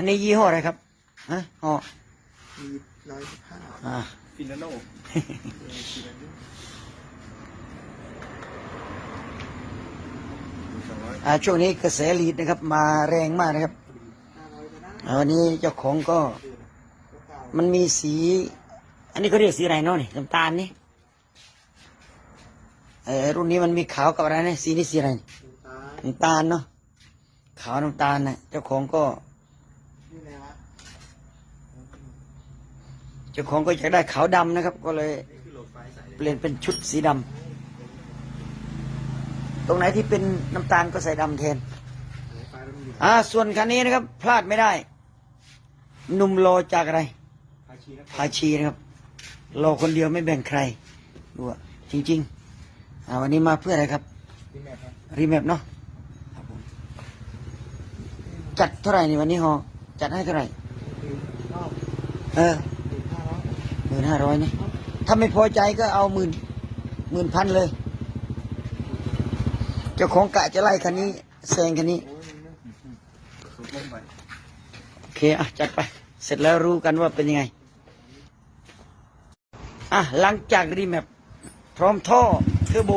อันนี้ยี่ห้ออะไรครับฮะอ๋อมีร้อยสิบห้าอ่าฟินาโนอ่าช่วงนี้กระแสลีดนะครับ มาแรงมากนะครับห้าร้อยก็ได้อ่าวันนี้เจ้าของก็เดือนก็เก่ามันมีสี อันนี้เขาเรียกสีอะไรเนาะนี่น้ำตาลนี่เออรุ่นนี้มันมีขาวกับอะไรนะสีนี้สีอะไรนี่ดูตาน้ำตาลเนาะขาวน้ำตาลนะเจ้าของก็นี่ไงวะ เจ้าของก็อยากได้ขาวดำนะครับ ก็เลยนี่คือโหลดไฟล์ใส่เลยเปลี่ยนเป็นชุดสีดำตรงไหนที่เป็นน้ำตาลก็ใส่ดำแทนโหลดไฟล์แล้วมันอยู่อ่า ส่วนคันนี้นะครับ พลาดไม่ได้หนุ่มโลจากอะไรพาชีนะพาชีนะครับโลคนเดียวไม่แบ่งใครดูอะจริง ๆ อ่า วันนี้มาเพื่ออะไรครับที่แม่ครับรีแมปเนาะครับผมจัดเท่าไหร่นี่วันนี้ฮอ จัดให้เท่าไหร่คือรอบเออหนึ่งห้าร้อยหมื่นห้าร้อยนี่ถ้าไม่พอใจก็เอาหมื่นหมื่นพันเลย เจ้าของกะจะไล่คันนี้แซงคันนี้โอ้ยมันสุดลงไปโอเคอะจัดไป เสร็จแล้วรู้กันว่าเป็นยังไงอะหลังจากรีแมปพร้อมท่อเทอร์โบ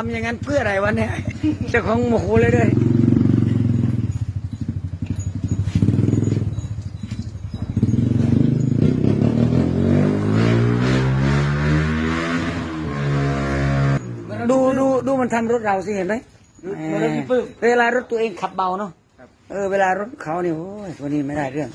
ทำอย่างนั้นเพื่ออะไรวะเนี่ยเจ้าของโมโหเลยด้วยดูดูดูมันทำรถเราสิเห็นไหมมันรถพี่ปื้มเวลารถตัวเองขับเบาเนาะเออเวลารถเขาเนี่ยโอ้ยตัวนี้ไม่ได้เรื่อง